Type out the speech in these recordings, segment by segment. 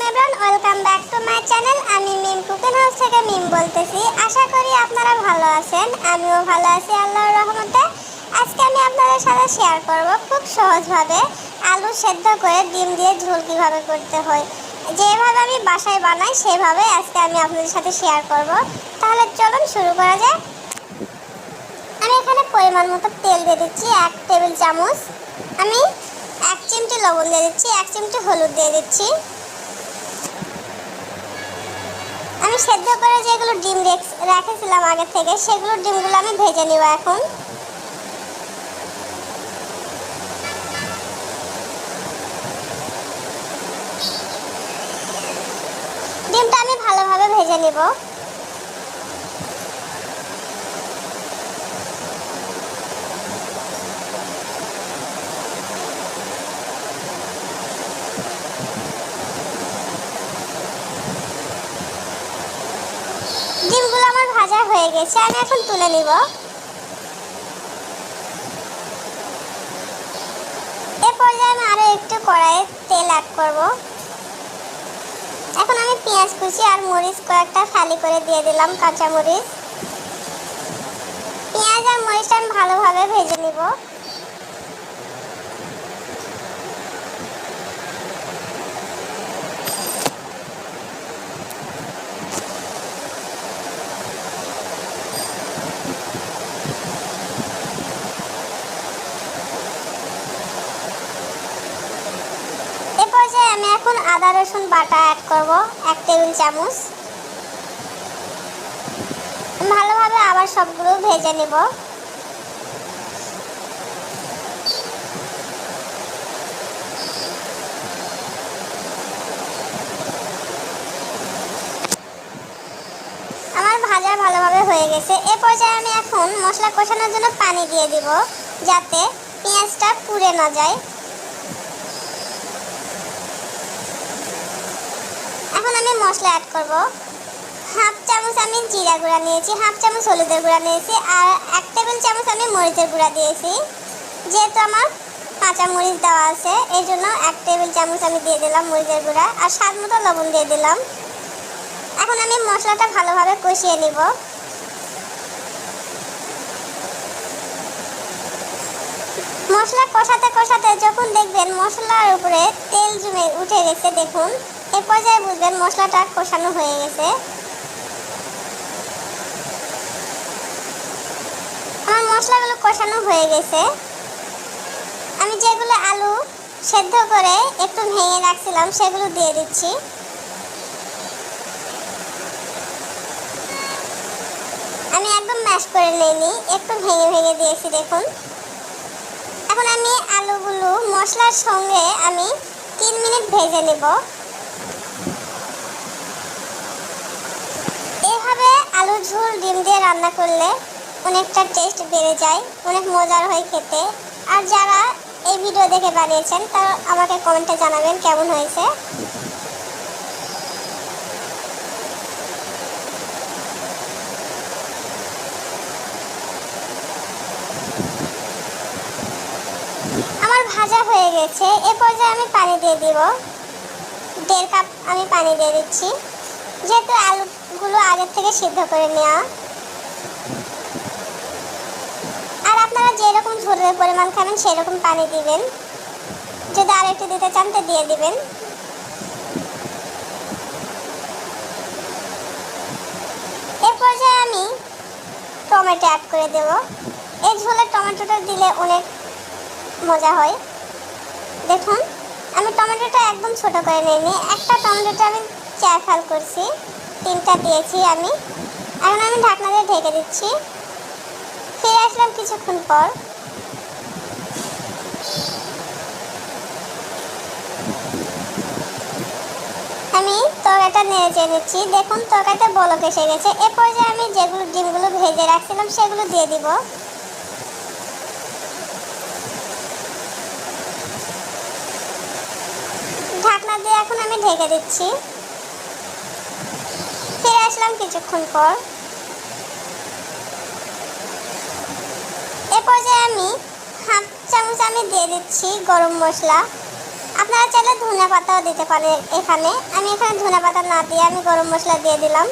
Welcome back my channel আমি cooking house থেকে বলতেছি। আশা করি আপনারা ভালো আছেন। আমিও ভালো আছি আল্লাহর রহমতে। আজকে আমি আপনাদের সাথে শেয়ার করব খুব সহজভাবে। আলু সেদ্ধ করে ডিম দিয়ে ঝোল কীভাবে করতে হয়। যেভাবে আমি বাসায় বানাই, সেভাবে আজকে আমি আপনাদের সাথে শেয়ার করব। তাহলে চলুন শুরু করা যায় আমি এখানে পরিমাণ মতো তেল দিয়ে দিচ্ছি, এক টেবিল চামচ। আমি এক চিমটি লবণ দিয়ে দিচ্ছি, এক চিমটি হলুদ দিয়ে দিচ্ছি। আমি সেদ্ধ করে যেগুলো ডিম রেখেছিলাম আগে থেকে, সেগুলো ডিমগুলো আমি ভেজে নিব এখন। ডিমটা আমি ভালোভাবে ভেজে নিব ডিমগুলো আমার ভাজা হয়ে গেছে, আমি এখন তুলে নিব। এ পর্যায়ে আমি আরও একটু কড়াইয়ে তেল অ্যাড করব। এখন আমি পেঁয়াজ কুচি আর মরিচ কয়েকটা ফালি করে দিয়ে দিলাম কাঁচা মরিচ পেঁয়াজ আর মরিচটা আমি ভালোভাবে ভেজে নিব এ পর্যায়ে আমি এখন আদা, রসুন বাটা অ্যাড করব, এক টেবিল চামচ। ভালোভাবে আবার সবগুলো ভেজে নেব। আমার ভাজা ভালোভাবে হয়ে গেছে। এ পর্যায়ে আমি এখন মশলা কষানোর জন্য পানি দিয়ে দিব, যাতে পেঁয়াজটা পুড়ে না যায় এখন আমি মশলা অ্যাড করব। হাফ চামচ আমি জিরা গুঁড়া নিয়েছি, হাফ চামচ হলুদের গুঁড়া নিয়েছি, আর এক টেবিল চামচ আমি মরিচের গুঁড়া দিয়েছি। যেহেতু আমার কাঁচা মরিচ দেওয়া আছে, এই জন্য এক টেবিল চামচ আমি দিয়ে দিলাম মরিচের গুঁড়া, আর স্বাদ মতো লবণ দিয়ে দিলাম। এখন আমি মশলাটা ভালোভাবে কষিয়ে নিব। মশলা কষাতে কষাতে যখন দেখবেন মশলার উপরে তেল জমে উঠে গেছে, দেখুন। এ পর্যায়ে বুঝবেন মশলাটা কষানো হয়ে গেছে। আমার মশলাগুলো কষানো হয়ে গেছে। আমি যেগুলো আলু সেদ্ধ করে একটু ভেঙে রাখছিলাম, সেগুলো দিয়ে দিচ্ছি। আমি একদম ম্যাশ করে নিইনি, একটু ভেঙে ভেঙে দিয়েছি, দেখুন। এখন আমি আলুগুলো মশলার সঙ্গে আমি তিন মিনিট ভেজে নেব। আলু, ঝোল, ডিম দিয়ে রান্না করলে অনেকটা টেস্ট বেড়ে যায়, অনেক মজার হয় খেতে। আর যারা এই ভিডিও দেখে বানিয়েছেন, তারা আমাকে কমেন্টে জানাবেন কেমন হয়েছে। আমার ভাজা হয়ে গেছে। এ পর্যায়ে আমি পানি দিয়ে দিব। দেড় কাপ আমি পানি দিয়ে দিচ্ছি। যেহেতু আলুগুলো আগের থেকে সিদ্ধ করে নেওয়া। আর আপনারা যেরকম ঝোলের পরিমাণ খাবেন, সেরকম পানি দিবেন। যদি আর একটু দিতে চান, তো দিয়ে দিবেন। এ পর্যায়ে আমি টমেটো অ্যাড করে দেব। এই ঝোলে টমেটোটা দিলে অনেক মজা হয়। দেখুন, আমি টমেটোটা একদম ছোট করে নিইনি। একটা টমেটোটা আমি চার ফাল করছি। তিনটা দিয়েছি আমি। এখন আমি ঢাকনা দিয়ে ঢেকে দিচ্ছি। ফিরে আসলাম কিছুক্ষণ পর। আমি তরকারিটা নেড়ে নিচ্ছি। দেখুন, তরকারিটা বলক এসে গেছে। এ পর্যায়ে আমি যেগুলো ডিমগুলো ভেজে রাখছিলাম, সেগুলো দিয়ে দিব। ঢাকনা দিয়ে এখন আমি ঢেকে দিচ্ছি। আসলাম কিছুক্ষণ পর। এ পর্যায়ে আমি হাফ চামচ আমি দিয়ে দিচ্ছি গরম মশলা। আপনারা চাইলে ধনে পাতাও দিতে পারেন এখানে। আমি এখানে ধনে পাতা না দিয়ে আমি গরম মশলা দিয়ে দিলাম।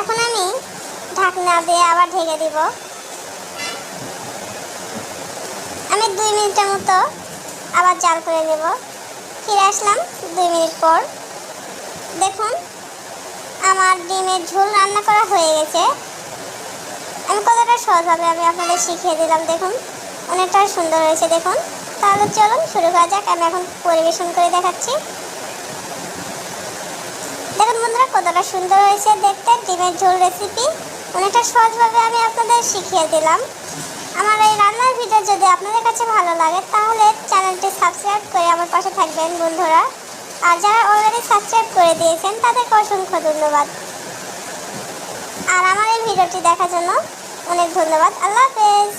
এখন আমি ঢাকনা দিয়ে আবার ঢেকে দিব। আমি দুই মিনিটের মতো আবার জাল করে নেব। ফিরে আসলাম দুই মিনিট পর। দেখুন, আমার ডিমের ঝোল রান্না করা হয়ে গেছে। আমি কতটা সহজভাবে আমি আপনাদের শিখিয়ে দিলাম, দেখুন। অনেকটা সুন্দর হয়েছে, দেখুন। তাহলে চলুন শুরু করা যাক, আমি এখন পরিবেশন করে দেখাচ্ছি। দেখুন বন্ধুরা, কতটা সুন্দর হয়েছে দেখতে, ডিমের ঝোল রেসিপি অনেকটা সহজভাবে আমি আপনাদের শিখিয়ে দিলাম। আমার এই রান্নার ভিডিও যদি আপনাদের কাছে ভালো লাগে, তাহলে চ্যানেলটি সাবস্ক্রাইব করে আমার পাশে থাকবেন, বন্ধুরা। আর যারা অলরেডি সাবস্ক্রাইব করে দিয়েছেন, তাদেরকে অসংখ্য ধন্যবাদ। আর আমার এই ভিডিওটি দেখার জন্য অনেক ধন্যবাদ। আল্লাহ হাফেজ।